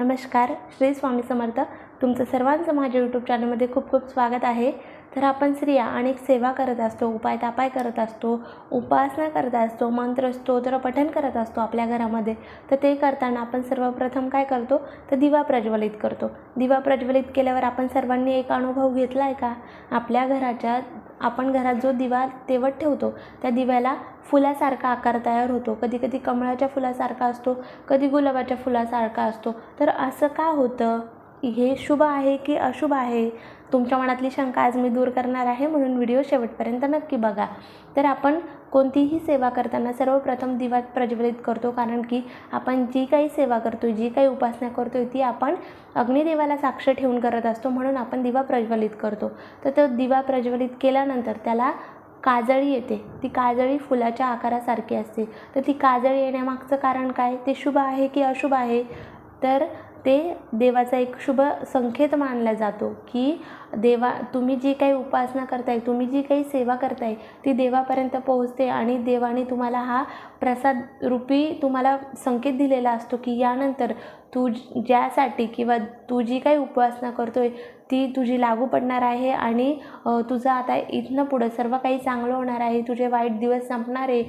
नमस्कार श्री स्वामी समर्थ. तुमचं सर्वांचं माझ्या यूट्यूब चॅनलमध्ये खूप खूप स्वागत आहे. तर आपण स्त्रिया अनेक सेवा करत असतो उपाय तापाय करत असतो उपासना करत असतो मंत्र स्तोत्र पठण करत असतो आपल्या घरामध्ये. तर ते करताना आपण सर्वप्रथम काय करतो? तर दिवा प्रज्वलित करतो. दिवा प्रज्वलित केल्यावर आपण सर्वांनी एक अनुभव घेतला आहे का? आपल्या घराच्या आपण घरात जो दिवा तेवत ठेवतो त्या दिव्याला फुलासारखा आकार तयार होतो. कधी कधी कमळाच्या फुलासारखा असतो कधी गुलाबाच्या फुलासारखा असतो. तर असं का होतं? हे शुभ आहे की अशुभ आहे? तुमच्या मनातली शंका आज मी दूर करणार आहे म्हणून व्हिडिओ शेवटपर्यंत नक्की बघा. तर आपण कोणतीही सेवा करताना सर्वप्रथम दिवा प्रज्वलित करतो कारण की आपण जी काही सेवा करतो जी काही उपासना करतो आहे ती आपण अग्निदेवाला साक्ष ठेवून करत असतो म्हणून आपण दिवा प्रज्वलित करतो. तर तो दिवा प्रज्वलित केल्यानंतर त्याला काजळी येते. ती काजळी फुलाच्या आकारासारखी असते. तर ती काजळी येण्यामागचं कारण काय? ते शुभ आहे की अशुभ आहे? तर ते देवाचा एक शुभ संकेत मानला जातो की देवा तुम्ही जी काही उपासना करताय तुम्ही जी काही सेवा करताय ती देवापर्यंत पोहोचते आणि देवाने तुम्हाला हा प्रसाद रूपी तुम्हाला संकेत दिलेला असतो की यानंतर तू ज्यासाठी किंवा तू जी काही उपासना करतोय ती तुझी लागू पडणार आहे आणि तुझं आता इथनं पुढं सर्व काही चांगलं होणार आहे तुझे वाईट दिवस संपणार आहे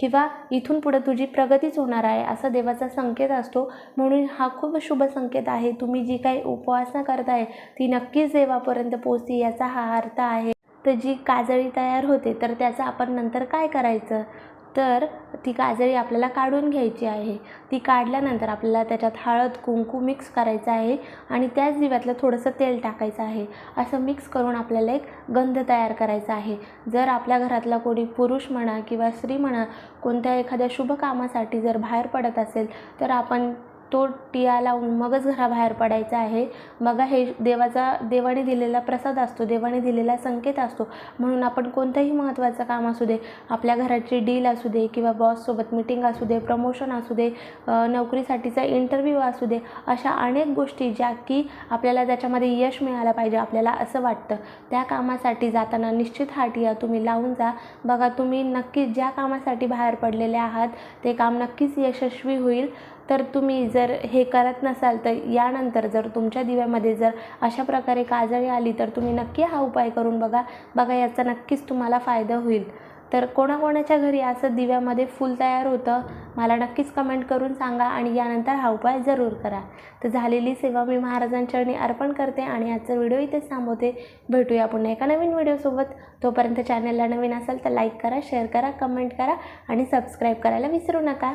किंवा इथून पुढं तुझी प्रगतीच होणार आहे असा देवाचा संकेत असतो. म्हणून हा खूप शुभ संकेत आहे. तुम्ही जी काही उपवासना करताय ती नक्कीच देवापर्यंत पोचते याचा हा अर्थ आहे. तर जी काजळी तयार होते तर त्याचं आपण नंतर काय करायचं? तर ती काजळी आपल्याला काढून घ्यायची आहे. ती काढल्यानंतर आपल्याला त्याच्यात हळद कुंकू मिक्स करायचं आहे आणि त्याच दिव्यातलं थोडंसं तेल टाकायचं आहे. असं मिक्स करून आपल्याला एक गंध तयार करायचा आहे. जर आपल्या घरातला कोणी पुरुष म्हणा किंवा स्त्री म्हणा कोणत्या एखाद्या शुभ कामासाठी जर बाहेर पडत असेल तर आपण तो टिया लावून मगच घराबाहेर पडायचं आहे. बघा हे देवाचा देवाने दिलेला प्रसाद असतो देवाने दिलेला संकेत असतो. म्हणून आपण कोणतंही महत्त्वाचं काम असू दे आपल्या घराची डील असू दे किंवा बॉससोबत मिटिंग असू दे प्रमोशन असू दे नोकरीसाठीचा इंटरव्ह्यू असू दे अशा अनेक गोष्टी ज्या की आपल्याला त्याच्यामध्ये यश मिळालं पाहिजे आपल्याला असं वाटतं. त्या कामासाठी जाताना निश्चित हा टिया तुम्ही लावून जा. बघा तुम्ही नक्की ज्या कामासाठी बाहेर पडलेले आहात ते काम नक्कीच यशस्वी होईल. तर तुम्ही जर हे करत नसाल तर यानंतर जर तुमच्या दिव्यामध्ये जर अशा प्रकारे काजळी आली तर तुम्ही नक्की हा उपाय करून बघा. बघा याचा नक्कीच तुम्हाला फायदा होईल. तर कोणाकोणाच्या घरी असं दिव्यामध्ये फूल तयार होतं मला नक्कीच कमेंट करून सांगा आणि यानंतर हा उपाय जरूर करा. तर झालेली सेवा मी महाराजांचरणी अर्पण करते आणि आजचा व्हिडिओ इथेच थांबवते. भेटूया पुन्हा एका नवीन व्हिडिओसोबत तोपर्यंत चॅनलला नवीन असाल तर लाईक करा शेअर करा कमेंट करा आणि सबस्क्राईब करायला विसरू नका.